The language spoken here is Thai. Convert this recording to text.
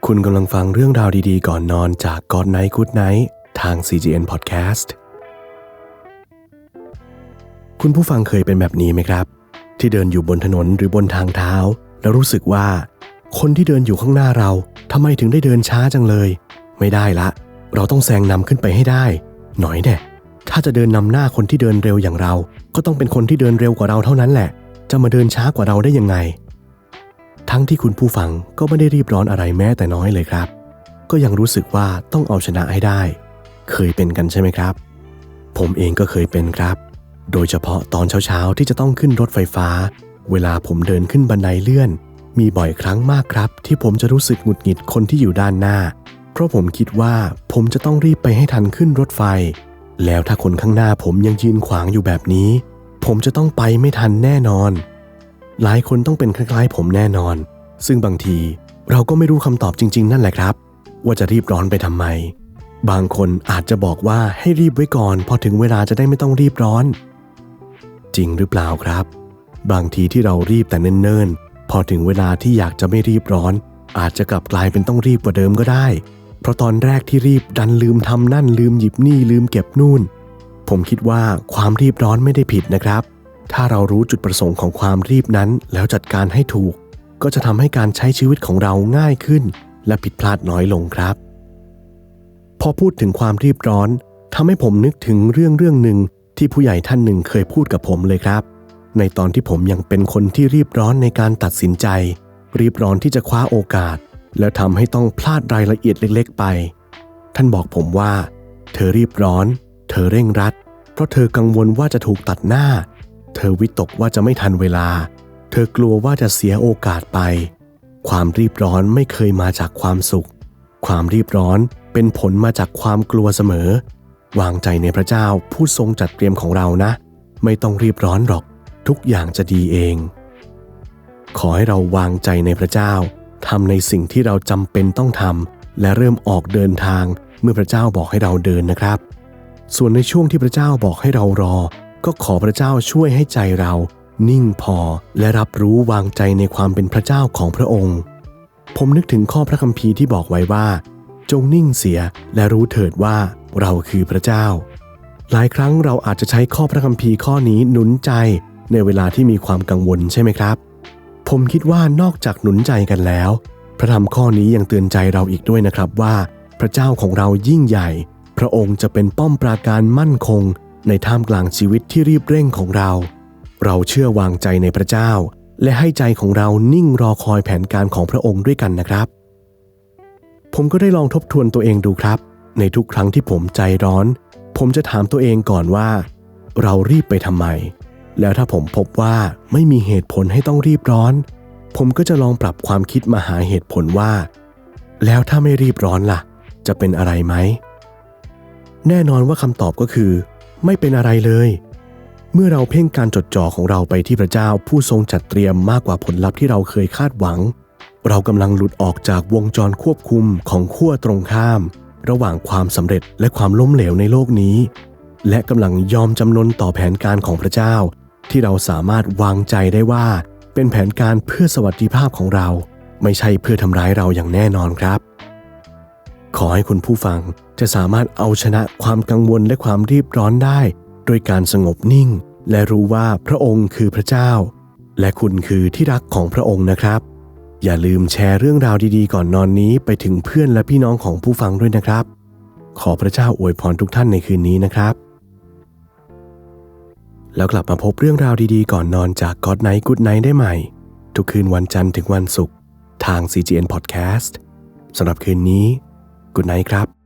คุณกำลังฟังเรื่องราวดีๆ ก่อนนอนจาก God Night Good Night ทาง CGN Podcast คุณผู้ฟังเคยเป็นแบบนี้ไหมครับ ที่เดินอยู่บนถนนหรือบนทางเท้า แล้วรู้สึกว่า คนที่เดินอยู่ข้างหน้าเราทำไมถึงได้เดินช้าจังเลย ไม่ได้ละ เราต้องแซงนำขึ้นไปให้ได้ หน่อยแน่ถ้าจะเดินนำหน้าคนที่เดินเร็วอย่างเรา ก็ต้องเป็นคนที่เดินเร็วกว่าเราเท่านั้นแหละ จะมาเดินช้ากว่าเราได้ยังไง ทั้งที่คุณผู้ฟังก็ไม่ได้รีบร้อนอะไรแม้แต่น้อยเลยครับ ก็ยังรู้สึกว่าต้องเอาชนะให้ได้ เคยเป็นกันใช่ไหมครับ ผมเองก็เคยเป็นครับ โดยเฉพาะตอนเช้าๆที่จะต้องขึ้นรถไฟฟ้า เวลาผมเดินขึ้นบันไดเลื่อน มีบ่อยครั้งมากครับ ที่ผมจะรู้สึกหงุดหงิดคนที่อยู่ด้านหน้า เพราะผมคิดว่าผมจะต้องรีบไปให้ทันขึ้นรถไฟ แล้วถ้าคนข้างหน้าผมยังยืนขวางอยู่แบบนี้ ผมจะต้องไปไม่ทันแน่นอน หลายคนต้องเป็นคล้ายๆ ผมแน่นอน ซึ่งบางทีเราก็ไม่รู้คำตอบจริง ๆ นั่นแหละครับ ว่าจะรีบร้อนไปทำไม บางคนอาจจะบอกว่าให้รีบไว้ก่อน พอถึงเวลาจะได้ไม่ต้องรีบร้อน จริงหรือเปล่าครับ บางทีที่เรารีบแต่เนิ่นๆ พอถึงเวลาที่อยากจะไม่รีบร้อน อาจจะกลับกลายเป็นต้องรีบกว่าเดิมก็ได้ เพราะตอนแรกที่รีบดันลืมทำนั่นลืมหยิบนี่ลืมเก็บนู่น ผมคิดว่าความรีบร้อนไม่ได้ผิดนะครับ ถ้าเรารู้จุดประสงค์ของความรีบนั้นแล้วจัดการให้ถูก ก็จะทำให้การใช้ชีวิตของเราง่ายขึ้น และผิดพลาดน้อยลงครับ พอพูดถึงความรีบร้อนทำให้ผมนึกถึงเรื่องเรื่องหนึ่งที่ผู้ใหญ่ท่านหนึ่งเคยพูดกับผมเลยครับ ในตอนที่ผมยังเป็นคนที่รีบร้อนในการตัดสินใจ รีบร้อนที่จะคว้าโอกาส แล้วทำให้ต้องพลาดรายละเอียดเล็ก ๆ ไป ท่านบอกผมว่า เธอรีบร้อน เธอเร่งรัด เพราะเธอกังวลว่าจะถูกตัดหน้า เธอวิตกว่าจะไม่ทันเวลา เธอกลัวว่าจะเสียโอกาสไป ความรีบร้อนไม่เคยมาจากความสุข ความรีบร้อนเป็นผลมาจากความกลัวเสมอ วางใจในพระเจ้าผู้ทรงจัดเตรียมของเรานะ ไม่ต้องรีบร้อนหรอก ทุกอย่างจะดีเอง ขอให้เราวางใจในพระเจ้าทำในสิ่งที่เราจำเป็นต้องทำและเริ่มออกเดินทางเมื่อพระเจ้าบอกให้เราเดินนะครับ ส่วนในช่วงที่พระเจ้าบอกให้เรารอ ก็ขอพระเจ้าช่วยให้ใจเรา นิ่งพอและรับรู้วางใจในความเป็นพระเจ้าของพระองค์ ผมนึกถึงข้อพระคัมภีร์ที่บอกไว้ว่า จงนิ่งเสียและรู้เถิดว่าเราคือพระเจ้า หลายครั้งเราอาจจะใช้ข้อพระคัมภีร์ข้อนี้หนุนใจในเวลาที่มีความกังวลใช่ไหมครับ ผมคิดว่านอกจากหนุนใจกันแล้ว พระธรรมข้อนี้ยังเตือนใจเราอีกด้วยนะครับว่า พระเจ้าของเรายิ่งใหญ่ พระองค์จะเป็นป้อมปราการมั่นคง ในท่ามกลางชีวิตที่รีบเร่งของเรา เราเชื่อวางใจในพระเจ้า และให้ใจของเรานิ่งรอคอยแผนการของพระองค์ด้วยกันนะครับ ผมก็ได้ลองทบทวนตัวเองดูครับ ในทุกครั้งที่ผมใจร้อน ผมจะถามตัวเองก่อนว่า เรารีบไปทำไม แล้วถ้าผมพบว่าไม่มีเหตุผลให้ต้องรีบร้อน ผมก็จะลองปรับความคิดมาหาเหตุผลว่า แล้วถ้าไม่รีบร้อนล่ะ จะเป็นอะไรไหมแน่นอนว่าคำตอบก็คือ ไม่เป็นอะไรเลย เมื่อเราเพ่งการจดจ่อของเราไปที่พระเจ้าผู้ทรงจัดเตรียมมากกว่าผลลัพธ์ที่เราเคยคาดหวัง เรากำลังหลุดออกจากวงจรควบคุมของขั้วตรงข้าม ระหว่างความสำเร็จและความล้มเหลวในโลกนี้ และกำลังยอมจำนนต่อแผนการของพระเจ้า ที่เราสามารถวางใจได้ว่า เป็นแผนการเพื่อสวัสดิภาพของเรา ไม่ใช่เพื่อทำร้ายเราอย่างแน่นอนครับ ขอให้คุณผู้ฟังจะสามารถเอาชนะความกังวลและความรีบร้อนได้ โดยการสงบนิ่ง และรู้ว่าพระองค์คือพระเจ้า และคุณคือที่รักของพระองค์นะครับ อย่าลืมแชร์เรื่องราวดีๆ ก่อนนอนนี้ไปถึงเพื่อนและพี่น้องของผู้ฟังด้วยนะครับ ขอพระเจ้าอวยพรทุกท่านในคืนนี้นะครับ แล้วกลับมาพบเรื่องราวดีๆ ก่อนนอนจาก God Night Good Night ได้ใหม่ ทุกคืนวันจันทร์ถึงวันศุกร์ทาง CGN Podcast สำหรับคืนนี้ Good Night ครับ